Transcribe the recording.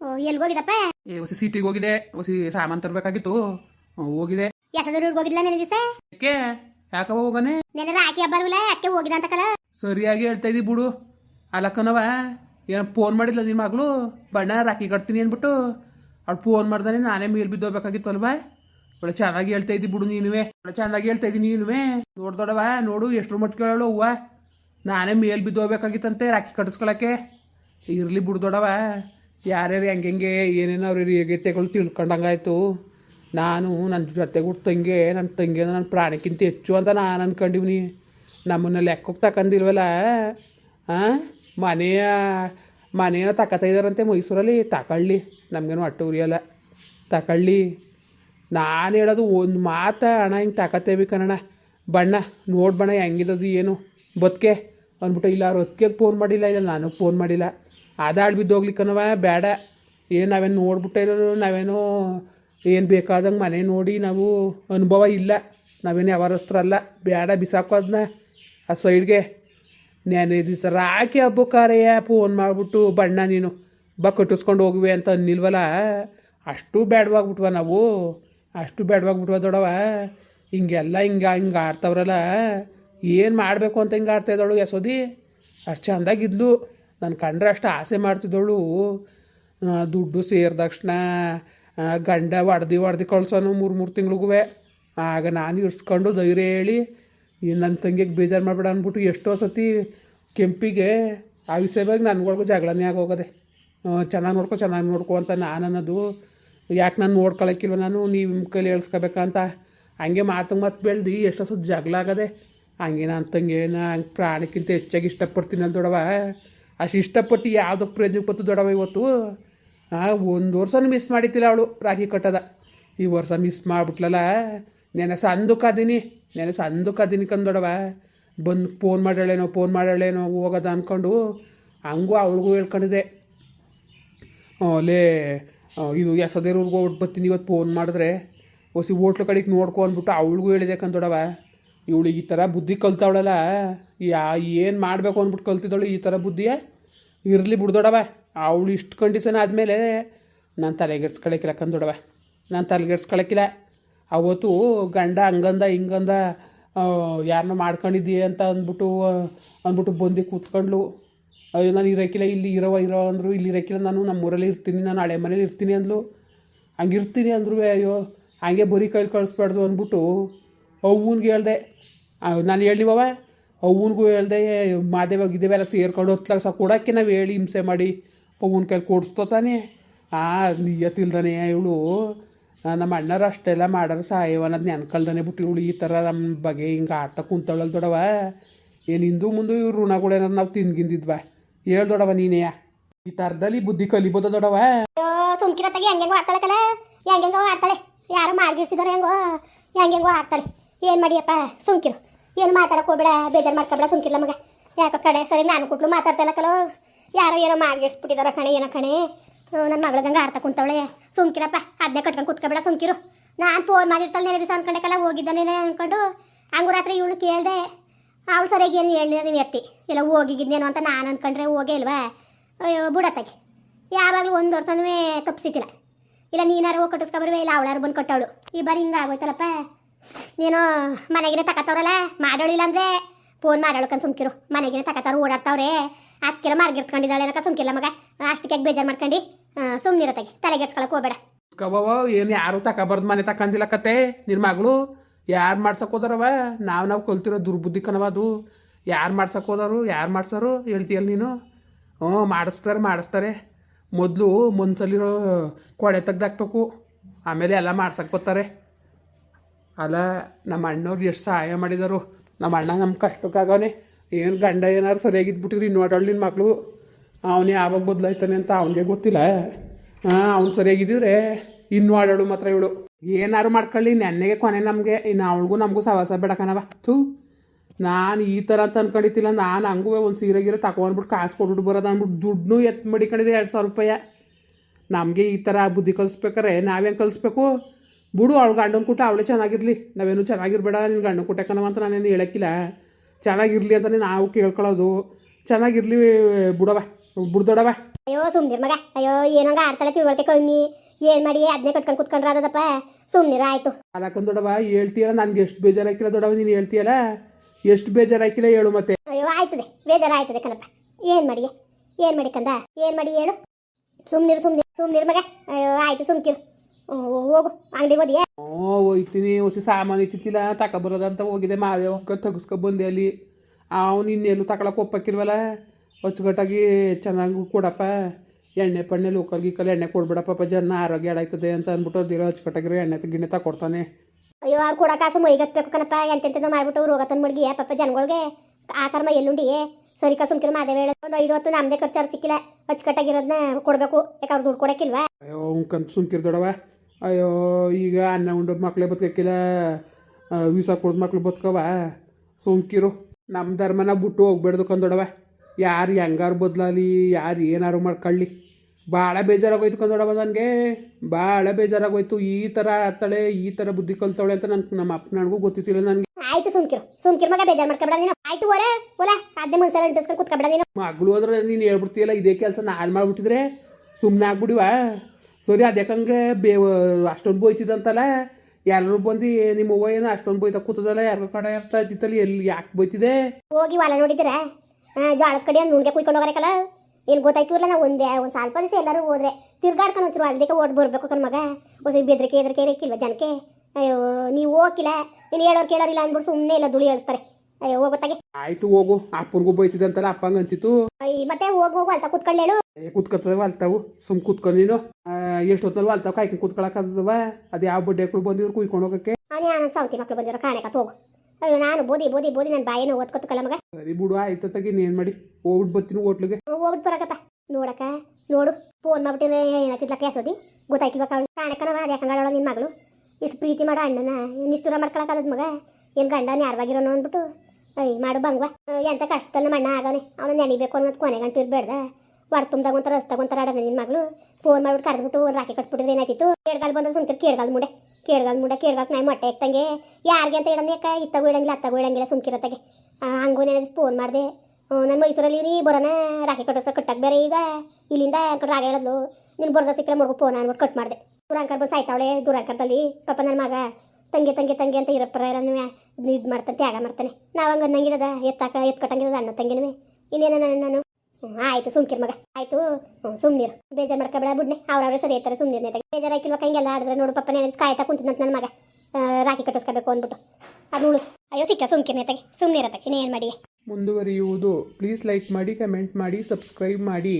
ಎಲ್ಗೆ ಹೋಗಿದಪ್ಪ? ಏ ಹೊಸ ಸಿಟಿಗೆ ಹೋಗಿದೆ ಹೊಸ ಸಾಮಾನು ತರಬೇಕಾಗಿತ್ತು. ಹೋಗಿದೆ ಎಸದೂರಿಗೆ ಹೋಗಿದ್ಲ ನೆನೆ ದಿವಸ? ಯಾಕೆ? ಯಾಕವ ಹೋಗನೆ? ನೆನೆ ರಾಖಿ ಹಬ್ಬ ಯಾಕೆ ಹೋಗಿದ ಅಂತ ಕಲ. ಸರಿಯಾಗಿ ಹೇಳ್ತಾ ಇದ್ದಿ ಬಿಡು. ಅಲಕ್ಕನವ ಏನ ಫೋನ್ ಮಾಡಿದ್ಲ ನಿನ್ನ ಮಗಳು? ಬಣ್ಣ ರಾಖಿ ಕಟ್ತೀನಿ ಅಂದ್ಬಿಟ್ಟು. ಅವ್ಳು ಫೋನ್ ಮಾಡ್ದಾನೆ ನಾನೇ ಮೇಲ್ ಬಿದ್ದೋಗ್ಬೇಕಾಗಿತ್ತು ಅಲ್ವಾ? ಒಳ್ಳೆ ಚೆನ್ನಾಗಿ ಹೇಳ್ತಾ ಇದ್ದಿ ಬಿಡು ನೀನುವೆ. ಒಳ್ಳೆ ಚೆನ್ನಾಗಿ ಹೇಳ್ತಾ ಇದ್ದೀನಿ ನೀನುವೆ. ನೋಡ್ದೊಡವ ನೋಡು ಎಷ್ಟ್ರ ಮಟ್ಟಿಗೆ ಹೇಳು ಹೂವ ನಾನೇ ಮೇಲ್ ಬಿದ್ದೋಗ್ಬೇಕಾಗಿತ್ತಂತೆ ರಾಖಿ ಕಟ್ಟಿಸ್ಕೊಳಕ್ಕೆ ಇರಲಿ ಬಿಡ್ದೊಡವ ಯಾರ್ಯಾರು ಹೆಂಗೆ ಹೆಂಗೆ, ಏನೇನು ಅವ್ರ ಹೇಗೆತೆಗಳು ತಿಳ್ಕೊಂಡಂಗಾಯ್ತು. ನಾನು ನನ್ನ ಜೊತೆಗೆ ಹುಟ್ಟು ತಂಗೆ ನನ್ನ ತಂಗಿ ನನ್ನ ಪ್ರಾಣಕ್ಕಿಂತ ಹೆಚ್ಚು ಅಂತ ನಾನು ಅನ್ಕೊಂಡಿವ್ನಿ. ನಮ್ಮನ್ನ ಲೆಕ್ಕಕ್ಕೆ ತಕಂದಿಲ್ವಲ್ಲ? ಹಾಂ ಮನೆಯ ತಕತಾ ಇದ್ದಾರಂತೆ ಮೈಸೂರಲ್ಲಿ. ತಗೊಳ್ಳಿ ನಮಗೇನು ಅಟ್ಟು ಉರಿಯಲ್ಲ. ತಗೊಳ್ಳಿ ನಾನು ಹೇಳೋದು ಒಂದು ಮಾತು, ಅಣ್ಣ ಹಿಂಗೆ ತಕತೇವಿ ಕಣಣ್ಣ. ಬಣ್ಣ, ನೋಡಿ ಬಣ್ಣ ಹೆಂಗಿದದು ಏನು? ಬದುಕೆ. ಅಂದ್ಬಿಟ್ಟು ಇಲ್ಲ, ಅವ್ರು ಹೊತ್ತಿಗೆ ಫೋನ್ ಮಾಡಿಲ್ಲ, ಇಲ್ಲ, ನನಗೆ ಫೋನ್ ಮಾಡಿಲ್ಲ. ಅದಾಳು ಬಿದ್ದೋಗ್ಲಿಕ್ಕನವ ಬೇಡ. ಏನು ನಾವೇನು ನೋಡ್ಬಿಟ್ಟೇನೋ ನಾವೇನೋ ಏನು ಬೇಕಾದಂಗೆ ಮನೆ ನೋಡಿ ನಾವು ಅನುಭವ ಇಲ್ಲ. ನಾವೇನು ಯಾವಾರಸ್ತ್ರಲ್ಲ ಬೇಡ ಬಿಸಾಕೋದನ್ನ ಆ ಸೈಡ್ಗೆ ನಾನು ದಿವಸ ರಾಕಿ ಹಬ್ಬಕ್ಕಾರೆಯ ಫೋನ್ ಮಾಡಿಬಿಟ್ಟು, ಬಣ್ಣ ನೀನು, ಬಾ ಕಟ್ಟಿಸ್ಕೊಂಡು ಹೋಗುವೆ ಅಂತ ಅನ್ನಿಲ್ವಲ್ಲ ಅಷ್ಟು ಬೇಡವಾಗ್ಬಿಟ್ವ ನಾವು. ಅಷ್ಟು ಬೇಡವಾಗ್ಬಿಟ್ವ ದೊಡವ. ಹಿಂಗೆಲ್ಲ ಹಿಂಗೆ ಹಿಂಗೆ ಆಡ್ತವ್ರಲ್ಲ. ಏನು ಮಾಡಬೇಕು ಅಂತ ಹಿಂಗೆ ಆಡ್ತಾ ಇದ್ದವಳು ಯಸೋದಿ ಅಷ್ಟು ಚೆಂದಾಗಿದ್ಲು ನನ್ನ ಕಂಡ್ರೆ ಅಷ್ಟು ಆಸೆ ಮಾಡ್ತಿದ್ದವಳು. ದುಡ್ಡು ಸೇರಿದ ತಕ್ಷಣ ಗಂಡ ಒಡ್ದು ಹೊಡ್ದು ಕಳ್ಸೋನು ಮೂರು ಮೂರು ತಿಂಗಳಿಗೂ ಆಗ ನಾನು ಇರ್ಸ್ಕೊಂಡು ಧೈರ್ಯ ಹೇಳಿ ನನ್ನ ತಂಗಿಗೆ ಬೇಜಾರು ಮಾಡಬೇಡ ಅಂದ್ಬಿಟ್ಟು ಎಷ್ಟೋ ಸತಿ ಕೆಂಪಿಗೆ ಆ ವಿಷಯವಾಗಿ ನನ್ಗೊಳಗೂ ಜಗಳನೇ ಆಗೋಗದೆ. ಚೆನ್ನಾಗಿ ನೋಡ್ಕೊ ಚೆನ್ನಾಗಿ ನೋಡ್ಕೊ ಅಂತ ನಾನು ಅನ್ನೋದು. ಯಾಕೆ ನಾನು ನೋಡ್ಕೊಳಕ್ಕಿಲ್ವ ನಾನು? ನೀವು ನಿಮ್ಮ ಕೈಲಿ ಹೇಳ್ಸ್ಕೊಬೇಕಂತ ಹಂಗೆ ಮಾತು ಮಾತು ಬೆಳ್ದು ಎಷ್ಟೋ ಸತಿ ಜಗಳ ಆಗದೆ. ಹಂಗೆ ನನ್ನ ತಂಗಿ ನಾ ಹಂಗೆ ಪ್ರಾಣಕ್ಕಿಂತ ಹೆಚ್ಚಾಗಿ ಇಷ್ಟಪಡ್ತೀನಿ ಅಂತ ದೊಡವ ಅಷ್ಟು ಇಷ್ಟಪಟ್ಟು ಯಾವುದಕ್ಕೆ ಪ್ರಯೋಜನಕ್ಕೆ ಬತ್ತು ದೊಡವ ಇವತ್ತು ಒಂದು ವರ್ಷನೂ ಮಿಸ್ ಮಾಡಿತ್ತಿಲ್ಲ ಅವಳು ರಾಖಿ ಕಟ್ಟದ. ಈ ವರ್ಷ ಮಿಸ್ ಮಾಡಿಬಿಟ್ಲಲ್ಲ ನೆನೆ ಸಂದುಕದೀನಿ ನೆನೆ ಸಂದುಕದೀನಿ ಕಂದೊಡವ ಬಂದು ಫೋನ್ ಮಾಡಾಳೇನೋ ಫೋನ್ ಮಾಡಾಳೇನೋ ಹೋಗೋದ ಅಂದ್ಕೊಂಡು ಹಂಗೂ ಅವಳಿಗೂ ಹೇಳ್ಕೊಂಡಿದೆ ಲೇ ಇದು ಎಸದೇರೂರ್ಗೆ ಹೋಗ್ಬಿಟ್ಟು ಬರ್ತೀನಿ ಇವತ್ತು ಫೋನ್ ಮಾಡಿದ್ರೆ. ಹೊಸಿ ಹೋಟ್ಲು ಕಡೆಗೆ ನೋಡ್ಕೊ ಅಂದ್ಬಿಟ್ಟು ಅವಳಿಗೂ ಹೇಳಿದೆ ಕಂದೊಡವ ಇವಳಿಗೆ ಈ ಥರ ಬುದ್ಧಿ ಕಲ್ತವಳಲ್ಲ ಯಾ, ಏನು ಮಾಡಬೇಕು ಅಂದ್ಬಿಟ್ಟು ಕಲ್ತಿದ್ದವಳು ಈ ಥರ ಬುದ್ಧಿಯ? ಇರಲಿ ಬಿಡ್ದೊಡವ ಅವಳು ಇಷ್ಟು ಕಂಡೀಷನ್ ಆದಮೇಲೆ ನಾನು ತಲೆಗೆಡ್ಸ್ಕೊಳಕ್ಕಿಲ್ಲ ಕಂದೊಡವ ನಾನು ತಲೆಗೆಡ್ಸ್ಕೊಳಕ್ಕಿಲ್ಲ ಅವತ್ತು ಗಂಡ ಹಂಗಂದ ಹಿಂಗಂದ ಯಾರನ್ನ ಮಾಡ್ಕೊಂಡಿದ್ದೀಯ ಅಂತ ಅಂದ್ಬಿಟ್ಟು ಅಂದ್ಬಿಟ್ಟು ಬಂದು ಕೂತ್ಕೊಂಡ್ಲು ಅಯ್ಯೋ, ನಾನು ಇರೋಕ್ಕಿಲ್ಲ ಇಲ್ಲಿ ಇರೋ ಇರೋ ಅಂದರು, ಇಲ್ಲಿ ಇರೋಕ್ಕಿಲ್ಲ ನಾನು ನಮ್ಮೂರಲ್ಲಿ ಇರ್ತೀನಿ, ನಾನು ಹಳೆ ಮನೇಲಿ ಇರ್ತೀನಿ ಅಂದ್ಲು ಹಂಗಿರ್ತೀನಿ ಅಂದ್ರು, ಅಯ್ಯೋ, ಹಂಗೆ ಬರೀ ಕೈಲಿ ಕಳಿಸ್ಬಾರ್ದು ಅಂದ್ಬಿಟ್ಟು ಅವ್ವನ್ಗೆ ಹೇಳ್ದೆ. ನಾನು ಹೇಳಿವವ ಅವ್ವನಿಗೂ ಹೇಳ್ದೆ ಮಾದೇವ ಗಿದೇವೆಲ್ಲ ಸೇರ್ಕೊಂಡು ಸಹ ಕೊಡೋಕ್ಕೆ ನಾವು ಹೇಳಿ ಹಿಂಸೆ ಮಾಡಿ. ಅವನ ಕೈಲಿ ಕೊಡಿಸ್ತೋತಾನೆ ಆ, ನಿಯತ್ತಿಲ್ದಾನೆ ಇವಳು. ನಮ್ಮ ಅಣ್ಣರು ಅಷ್ಟೆಲ್ಲ ಮಾಡೋರು ಸಾಯವ ಅನ್ನೋದು ನೆನ್ಕಲ್ದಾನೆ ಬಿಟ್ಟು ಇವಳು. ಈ ಥರ ನಮ್ಮ ಬಗ್ಗೆ ಹಿಂಗೆ ಆಡ್ತಾ ಕುಂತಳಲ್ಲ ದೊಡವ ಏನು ಹಿಂದೂ ಮುಂದೆ ಇವ್ರು ಋಣಗಳೇನಾರು ನಾವು ತಿನ್ಗಿಂದಿದ್ವ ಹೇಳ್ ದೊಡವ ನೀನೇ. ಈ ಥರದಲ್ಲಿ ಬುದ್ಧಿ ಕಲಿಬೋದ ದೊಡವ ಸುಮ್ಕಿರತ್ತಾಗಿ ಹೆಂಗೆಂಗೋ ಆಡ್ತಾಳಕಲ್ಲ ಹೆಂಗೆಂಗೋ ಆಡ್ತಾಳೆ. ಯಾರು ಮಾಡ್ಗಿರ್ಸಿದಾರೆ ಹೆಂಗೋ. ಹೆಂಗೆಂಗೋ ಆಡ್ತಾಳೆ. ಏನು ಮಾಡಿಯಪ್ಪ? ಸುಮ್ಕಿರು. ಏನು ಮಾತಾಡಕ್ಕೆ ಹೋಗ್ಬೇಡ, ಬೇಜಾರು ಮಾಡ್ಕೊಬೇಡ ಸುಮ್ಕಿಲ್ಲ ಮಗ. ಯಾಕೋ ಕಡೆ ಸರಿ ನಾನು ಕೊಟ್ಲು ಮಾತಾಡ್ತಾ ಕಲೋ ಯಾರೋ ಏನೋ ಮಾಡ್ಗಿಡ್ಸ್ಬಿಟ್ಟಿದಾರ ಕಣೆ, ಏನೋ ಕಣೆ. ನನ್ನ ಮಗಳದಂಗೆ ಆಡ್ತಾ ಕುಂತವಳೆ. ಸುಮ್ಕಿರಪ್ಪ ಅದೇ ಕಟ್ಕೊಂಡು ಕುತ್ಕೊಬೇಡ, ಸುಮ್ಕಿರು. ನಾನು ಫೋನ್ ಮಾಡಿರ್ತಾಳೆ ನೆರೆ ದಿವಸ ಅನ್ಕೊಂಡೆಕಲ್ಲ ಹೋಗಿದ್ದಾನೇನೆ ಅಂದ್ಕೊಂಡು ಹಂಗೂ ರಾತ್ರಿ ಇವಳು ಕೇಳಿದೆ, ಅವಳು ಸರಿಯಾಗಿ ಏನು ಹೇಳಿದ ನೀನು ಎತ್ತಿ. ಇಲ್ಲ ಹೋಗಿಗಿದ್ನೇನೋ ಅಂತ ನಾನು ಅಂದ್ಕೊಂಡ್ರೆ ಹೋಗೇ ಇಲ್ವಾ? ಅಯ್ಯೋ ಬುಡತ್ತಾಗೆ ಯಾವಾಗಲೂ ಒಂದು ವರ್ಷನೂ ತಪ್ಪಿಸಿಕ್ಕಿಲ್ಲ ಇಲ್ಲ, ನೀನಾರು ಹೋಗಿ ಕಟ್ಟಿಸ್ಕೊಬರ್ವೇ ಇಲ್ಲ, ಅವಳಾರು ಬಂದು ಕೊಟ್ಟವಳು. ಈ ಬಾರಿ ಹಿಂಗೆ ಆಗೋಯ್ತಲ್ಲಪ್ಪ ನೀನು ಮನೆಗಿನ ತಕತ್ತವ್ರಲ್ಲ ಮಾಡೋಳಿಲ್ಲ ಅಂದ್ರೆ ಫೋನ್ ಮಾಡೋಳಕಂತ ಸುಮ್ಕಿರು. ಮನೆಗಿನ ತಕತ್ತವ್ರು ಓಡಾಡ್ತಾವ್ರೆ. ಅದಕ್ಕೆಲ್ಲ ಮಾರ್ಗಿರ್ತ್ಕೊಂಡಿದ್ದಾಳೆ ಏನಕ್ಕ ಸುಮ್ಕಿಲ್ಲ ಮಗ. ಅಷ್ಟಕ್ಕೆ ಬೇಜಾರು ಮಾಡ್ಕೊಂಡು. ಸುಮ್ಮನಿರತ್ತಾಗೆ ತಲೆಗೆಡ್ಸ್ಕೊಳಕ್ಕೆ ಹೋಗ್ಬೇಡ. ಕವವ ಏನು ಯಾರು ತಕಬಾರ್ದು ಮನೆ ತಕಂದಿಲ್ಲ ಕತೆ? ನಿನ್ನ ಮಗಳು? ಯಾರು ಮಾಡ್ಸಕ್ಕೆ ಹೋದಾರವ ನಾವು ನಾವು ಕಲ್ತಿರೋ ದುರ್ಬುದ್ಧಿ ಕಣವ ಅದು. ಯಾರು ಮಾಡ್ಸಕ್ಕೆ ಹೋದವರು? ಯಾರು ಮಾಡ್ಸೋರು? ಹೇಳ್ತೀಯಲ್ಲ ನೀನು? ಹ್ಞೂ, ಮಾಡಿಸ್ತಾರೆ ಮಾಡಿಸ್ತಾರೆ. ಮೊದಲು ಮನ್ಸಲ್ಲಿರೋ ಕೊಡೆ ತೆಗ್ದಾಕ್ಬೇಕು. ಆಮೇಲೆ ಎಲ್ಲ ಮಾಡ್ಸಕ್ಕೆ ಬರ್ತಾರೆ. ಅಲ್ಲ, ನಮ್ಮ ಅಣ್ಣವ್ರು ಎಷ್ಟು ಸಹಾಯ ಮಾಡಿದರು. ನಮ್ಮ ಅಣ್ಣ ನಮ್ಮ ಕಷ್ಟಕ್ಕಾಗವನೆ. ಏನು ಗಂಡ ಏನಾರು ಸರಿಯಾಗಿದ್ಬಿಟ್ಟಿದ್ರು ಇನ್ನು ಆಡೋಳು ನಿನ್ನ ಮಕ್ಕಳು ಅವನೇ ಯಾವಾಗ ಬದಲಾಯ್ತಾನೆ ಅಂತ ಅವನಿಗೆ ಗೊತ್ತಿಲ್ಲ. ಹಾಂ, ಅವ್ನು ಸರಿಯಾಗಿದ್ದಿದ್ರೆ ಇನ್ನು ಆಡೋಳು ಮಾತ್ರ ಇವಳು. ಏನಾದ್ರು ಮಾಡ್ಕೊಳ್ಳಿ, ನೆನ್ನೆಗೆ ಕೊನೆ ನಮಗೆ. ಇನ್ನು ಅವಳಿಗೂ ನಮಗೂ ಸವಾಸ ಬೇಡಕನವ ಥೂ. ನಾನು ಈ ಥರ ಅಂತ ಅನ್ಕೊಂಡಿದ್ದಿಲ್ಲ. ನಾನು ಹಂಗೂ ಒಂದು ಸೀರೆ ಗೀರೆ ತಗೊಂಡ್ಬಿಟ್ಟು ಕಾಸು ಕೊಟ್ಬಿಟ್ಟು ಬರೋದು ಅಂದ್ಬಿಟ್ಟು ದುಡ್ಡು ಎತ್ತು ಮಡಿಕೊಂಡಿದೆ ಎರಡು ಸಾವಿರ ರೂಪಾಯಿ. ನಮಗೆ ಈ ಥರ ಬುದ್ಧಿ ಕಲಿಸ್ಬೇಕಾರೆ ನಾವೇನು ಕಲಿಸ್ಬೇಕು? ಬಿಡು ಅವಳು ಗಂಡನ ಕೂಟ ಅವಳೇ ಚೆನ್ನಾಗಿರಲಿ. ನಾವೇನು ಚೆನ್ನಾಗಿರ್ಬೇಡ ನಿನ್ನ ಗಂಡನ ಕೂಟಕ್ಕನವ ಅಂತ ನಾನೇನು ಹೇಳಕ್ಕಿಲ್ಲ. ಚೆನ್ನಾಗಿರಲಿ ಅಂತಲೇ ನಾವು ಕೇಳ್ಕೊಳ್ಳೋದು. ಚೆನ್ನಾಗಿರಲಿ ಬಿಡವ ಬಿಡ್ದೊಡವ ಅಯ್ಯೋ ಸುಮ್ನಿರ್ ಮಗ. ಅಯ್ಯೋ ಏನಂಗ ಆಡ್ತಾಳೆ ತಿಳುವಳಿಕೆ ಕಮ್ಮಿ. ಏನ್ ಮಾಡಿ ಅದನ್ನೇ ಕಟ್ಕೊಂಡು ಕುತ್ಕೊಂಡ್ರ ಅದಪ್ಪ ಸುಮ್ನಿರ ಆಯ್ತು. ಅದಕ್ಕೊಂದು ದೊಡವ ಹೇಳ್ತೀಯಲ್ಲ ನನ್ಗೆ ಎಷ್ಟು ಬೇಜಾರಾಕಿಲ್ಲ ದೊಡವ ನೀನು ಹೇಳ್ತೀಯಲ್ಲ? ಎಷ್ಟು ಬೇಜಾರಾಕಿಲ್ಲ ಹೇಳು ಮತ್ತೆ. ಅಯ್ಯೋ ಆಯ್ತದೆ ಬೇಜಾರಾಯ್ತದೆ ಕಣಪ್ಪ. ಏನ್ ಮಾಡಿ ಏನ್ ಮಾಡಿ ಕಂದ? ಏನ್ ಮಾಡಿ ಹೇಳು? ಸುಮ್ನಿರು ಸುಮ್ನಿರು ಸುಮ್ನಿರು ಮಗ. ಅಯ್ಯೋ ಆಯ್ತು ಸುಮ್ಕಿರು. ಹೋಗು ಅಂಗಡಿಗೆ ಹೋದಿಯಾ? ಓ ಹೋಯ್ತೀನಿ ಹೊಸ ಸಾಮಾನು ಇತ್ತಿತ್ತಿಲ್ಲ ತಗೊಬರೋದಂತ ಹೋಗಿದೆ ಮಾದೇವ ತೆಗಿಸ್ಕೊ ಬಂದೆ ಅಲ್ಲಿ. ಅವನು ಇನ್ನೇನು ತಗೊಳಕ್ಕೆ ಒಪ್ಪಕ್ಕಿಲ್ವಲ್ಲ ಅಚ್ಚುಕಟ್ಟಾಗಿ ಚೆನ್ನಾಗಿ ಕೊಡಪ್ಪ. ಎಣ್ಣೆ ಪಣ್ಣೆ ಲೋಕಲ್ ಗೀಕಲ್ ಎಣ್ಣೆ ಕೊಡ್ಬಿಡಪ್ಪ ಜನ ಆರೋಗ್ಯ ಹಾಳಾಯ್ತದೆ ಅಂತ ಅಂದ್ಬಿಟ್ಟು ಅದಿರೋ ಅಚ್ಚುಕಟ್ಟಾಗಿರೋ ಎಣ್ಣೆ ಗಿಣ್ಣೆ ತಗೊಡ್ತಾನೆ ಅಯ್ಯೋ ಅವ್ರು ಕೂಡ ಕಾಸು ಮೈಗತ್ಬೇಕು ಕಣಪ್ಪ. ಎಂತೆಂತದ ಮಾಡ್ಬಿಟ್ಟು ಅವ್ರು ಹೋಗತ್ತನ್ ಮಡ್ಗಿ. ಪಪ್ಪ ಜನಗಳಿಗೆ ಆ ಕರ್ಮ ಎಲ್ಲುಂಡಿಯೇ ಸರಿ ಸುಮ್ಕಿರು ಮಾದೇವ ಹೇಳೋದು ಒಂದು ಐದು ಹೊತ್ತು ನಮ್ದೇ ಖರ್ಚಾರು ಸಿಕ್ಕಿಲ್ಲ. ಅಚ್ಚುಕಟ್ಟಾಗಿರೋದನ್ನ ಕೊಡಬೇಕು. ಯಾಕೆ ಅವ್ರು ದುಡ್ಡು ಕೊಡಕ್ಕಿಲ್ವಾ? ಅಯ್ಯೋ ಸುಮ್ಕಿರ್ ದೊಡವ ಅಯ್ಯೋ ಈಗ ಅನ್ನ ಉಂಡ ಮಕ್ಳೇ ಬದುಕಕ್ಕಿಲ್ಲ. ವೀಸಾ ಕೊಡ್ದು ಮಕ್ಳು ಬದುಕವ ಸೋಂಕಿರು ನಮ್ಮ ಧರ್ಮನ ಬಿಟ್ಟು ಹೋಗ್ಬೇಡ್ದು ಕಂದೊಡವ. ಯಾರು ಹೆಂಗಾರು ಬದಲಾಲಿ ಯಾರು ಏನಾರು ಮಾಡ್ಕೊಳ್ಳಿ. ಭಾಳ ಬೇಜಾರಾಗೋಯ್ತು ಕಂದೊಡವ ನನಗೆ. ಭಾಳ ಬೇಜಾರಾಗೋಯ್ತು. ಈ ಥರ ಆಡ್ತಾಳೆ ಈ ಥರ ಬುದ್ಧಿ ಕಲ್ತಾಳೆ ಅಂತ ನನ್ಗೆ ನಮ್ಮ ಅಪ್ಪ ನನಗೂ ಗೊತ್ತಿತ್ತಿಲ್ಲ ನನಗೆ. ಆಯ್ತು ಸುಮ್ಕಿರು. ಸುಮ್ಕಿರು ಮಗ ಬೇಜಾರು ಮಾಡ್ಕೊಬೇಡ ನೀನು. ಆಯ್ತು ಓರೆ ಓಲ ಅದೇ ಮನ್ಸಲ್ಲಿ ಅಂಟಿಸ್ಕೊಂಡು ಕುತ್ಕೊಬೇಡ ನೀನು. ಮಗಳು ಅಂದ್ರೆ ನೀನು ಹೇಳ್ಬಿಡ್ತೀಯಲ್ಲ ಇದೇ ಕೆಲಸ ನಾನು ಮಾಡ್ಬಿಟ್ಟಿದ್ರೆ ಸುಮ್ಮನೆ ಆಗ್ಬಿಡಿವ. ಸರಿ ಅದ್ಯಾಕಂಗೆ ಬೇ ಅಷ್ಟೊಂದು ಬೋಯ್ತಿದಂತಲ್ಲ ಎಲ್ಲರೂ ಬಂದು ನಿಮ್ಮ ಅವ್ವ ಏನೋ ಅಷ್ಟೊಂದು ಬೋಯ್ತಾ ಕೂತದಲ್ಲ ಯಾರ ಕಡೆ ಆಗ್ತಾ ಇದ್ದಿತ್ತಲ್ಲ ಎಲ್ಲಿ ಯಾಕೆ ಬೋಯ್ತಿದೆ? ಹೋಗಿ ಹೊಲ ನೋಡಿದ್ರೆ? ಜೋಳದ ಕಡೆ ನುಣ್ಗೆ ಕುಯ್ಕೊಂಡು ಹೋಗ್ರಕ್ಕಲ್ಲ ಏನು ಗೊತ್ತಾಯ್ತು ಇಲ್ಲ ನಾವು ಒಂದೇ ಒಂದು ಸ್ವಲ್ಪ ದಿವಸ ಎಲ್ಲರೂ ಹೋದ್ರೆ. ತಿರ್ಗಾಡ್ಕೊಂಡು ಒಂಚೂರು ಅಲ್ಲಿಗೆ ಓಡ್ ಬರಬೇಕು ಕಣ್ ಮಗ. ಹೊಸ ಬೆದ್ರಿಕೆ ಎದ್ರಿಕೆ ಇರಕ್ಕಿಲ್ವ ಜನಕ್ಕೆ? ಅಯ್ಯೋ ನೀವು ಹೋಗಿಲ್ಲ ನೀನು ಹೇಳೋರು ಕೇಳೋರಿಲ್ಲ ಅಂದ್ಬಿಟ್ಟು ಸುಮ್ಮನೆ ಇಲ್ಲ ದುಳಿ ಹೇಳ್ತಾರೆ ಅಯ್ಯೋ ಹೋಗೋತ್ತಾಗೆ ಆಯ್ತು ಹೋಗು ಅಪ್ಪನಿಗೂ ಬೈತಿದ್ದಂತಲ್ಲ ಅಪ್ಪಂಗೆ ಅಂತಿತ್ತು. ಅಯ್ಯ ಮತ್ತೆ ಹೋಗಿ ಹೋಗು ಅಂತ ಕುತ್ಕೊಂಡು ಹೇಳು ಅಲ್ತಾವು ಸುಮ್ ಕೂತ್ಕೊಂಡು ನೀನು. ಎಷ್ಟು ಹೊತ್ತಲ್ವ ಅಲ್ತಾವ ಕಾಯ್ಕೊಂಡು ಕೂತ್ಕೊಳಕ್ಕದವ ಅದು ಯಾವ ಬಡ್ಡೆಗಳು ಬಂದಿದ್ರು ಕುಯ್ಕೊಂಡು ಹೋಗಕ್ಕೆ. ನಾನು ಸೌತಿ ಮಕ್ಳು ಬಂದಿರೋ ಕಾಣಕತ್ತ ಹೋಗು ಅಯ್ಯೋ ನಾನು ಬೋದಿ ಬೋದಿ ಬೋದಿ ನನ್ನ ಬಾಯನ್ನು ಓದ್ಕೊತಕಲ್ಲ ಮಗ. ಸರಿ ಬಿಡು ಆಯ್ತು ತಗಿ ಇನ್ನೇನು ಮಾಡಿ? ಹೋಗ್ಬಿಟ್ಟು ಬರ್ತೀನಿ ಹೋಟ್ಲಿಗೆ. ಹೋಗ್ಬಿಟ್ಟು ಬರಕಪ್ಪ. ನೋಡಕ್ಕ ನೋಡು ಫೋನ್ ಮಾಡ್ಬಿಟ್ಟಿದ್ರೆ ಏನಾಗ್ತಿದ್ಲ ಕ್ಯಾಸೋದಿ ಗೊತ್ತಾಯ್ತಿಲ್ವ ಅವಳು ಕಾಣಕ್ಕನವ ಅದು ಯಾಕಂಗಾಳ ನಿನ್ನ ಮಗಳು. ಇಷ್ಟು ಪ್ರೀತಿ ಮಾಡೋ ಅಣ್ಣನ ನಿಷ್ಠುರ ಮಾಡ್ಕೊಳಕ್ಕಾಗದ ಮಗ. ಏನ್ ಗಂಡ ನ್ಯಾರವಾಗಿರೋನು ಅಂದ್ಬಿಟ್ಟು. ಅಯ್ಯ ಮಾಡು ಬಂಗ್ವ. ಎಂತ ಕಷ್ಟ ಮಣ್ಣ ಅಣ್ಣ ಆಗವನೆ. ಅವನು ನೆನಿಬೇಕು ಅನ್ನೋದು ಕೊನೆ ಗಂಟು ಇರ್ಬೇಡ್ದ. ಹೊರ ತುಂಬ್ದಾಗ ಒಂಥರ ರಸ್ತಾಗ ಒಂಥರ ಆಡೋಣ ನಿನ್ನ ಮಗಳು. ಫೋನ್ ಮಾಡ್ಬಿಟ್ಟು ಕರೆದ್ಬಿಟ್ಟು ರಾಖಿ ಕಟ್ಬಿಟ್ಟಿದ್ರೆ ಏನಾಯ್ತಿತ್ತು? ಕೇಳ್ಗಾಲ್ ಬಂದ್ರೆ ಸುಮ್ಕರ್ ಕೇಳ್ಗಾಲ್ ಮುಡೆ. ಕೇಳ್ಗಾಲ್ ಮುಡೆ ಕೇಳ್ಗಾಲ್ ನಾಯಿ ಮೊಟ್ಟೆ ಎತ್ತಂಗೆ. ಯಾರಿಗೆ ಅಂತ ಹೇಳಂಗೆ ಅಕ್ಕ ಇತ್ತಾಗೂ ಇಡಂಗಿಲ್ಲ, ಅತ್ತಾಗೂ ಇಡಂಗಿಲ್ಲ ಸುಮ್ಕಿರತ್ತಾಗೆ ಹಂಗೂ ನೆನೆದು ಫೋನ್ ಮಾಡಿದೆ. ನನ್ನ ಮೈಸೂರಲ್ಲಿ ರೀ ಬರೋಣ ರಾಖಿ ಕಟ್ಟೋಸ ಕಟ್ಟಕ್ಕೆ ಬೇರೆ ಈಗ. ಇಲ್ಲಿಂದ ಕಡೆ ರಾಗ ಹೇಳದ್ಲು ನೀನು ಬರ್ದ ಸಿಕ್ಕರೆ ಮಗು ಫೋನ್ ಅನ್ಬಿಟ್ಟು ಕಟ್ ಮಾಡಿದೆ. ಪುರಾಂಕರ್ ಬಂದು ಸಾಯ್ತಾವಳೆ ದುರಂಕರದಲ್ಲಿ. ಪಾಪ ನನ್ನ ಮಗ. ತಂಗಿ ತಂಗಿ ತಂಗಿ ಅಂತ ಇರಪ್ಪರ ಇದು ಮಾಡ್ತಾನೆ, ತ್ಯಾಗ ಮಾಡ್ತಾನೆ. ನಾವು ಹಂಗೆ ಅನ್ನಂಗಿರದ ಎತ್ತಾಕ ಎತ್ಕಟ್ಟಂಗಿರದ ಅಣ್ಣ ತಂಗಿನೂ ಇನ್ನೇನ ನಾನು ಆಯ್ತು, ಸುಮ್ಕಿರ್ ಮಗ. ಆಯ್ತು ಹ್ಞೂ ಬೇಜಾರ್ ಬೇಜಾರು ಮಾಡ್ಕೊಬೇಡ ಬಿಡ್ನೆ. ಅವ್ರವ್ರೆ ಸರಿ ಇರ್ತಾರೆ ಸುಮ್ನೀರ್ನೇ ತೆಗೆ ಬೇಜಾರಾಕಿಲ್ವ ಹಿಂಗೆಲ್ಲ ಆಡಿದ್ರೆ ನೋಡು ಪಪ್ಪ ನೆನೆಸ್ ಕಾಯ್ತಾ ಕುಂತಿದ್ದಂತ ನನ್ನ ಮಗ. ರಾಖಿ ಕಟ್ಟಿಸ್ಕೋಬೇಕು ಅಂದ್ಬಿಟ್ಟು. ಅದು ಉಳಿಸ್ ಅಯ್ಯೋ, ಸಿಕ್ಕ ಸುಮ್ಕಿರ್ನೇ ತೆಗೆ ಸುಮ್ನಿರತ್ತೆ ಇನ್ನೇನು ಮಾಡಿ ಮುಂದುವರಿಯುವುದು. ಪ್ಲೀಸ್ ಲೈಕ್ ಮಾಡಿ ಕಮೆಂಟ್ ಮಾಡಿ ಸಬ್ಸ್ಕ್ರೈಬ್ ಮಾಡಿ.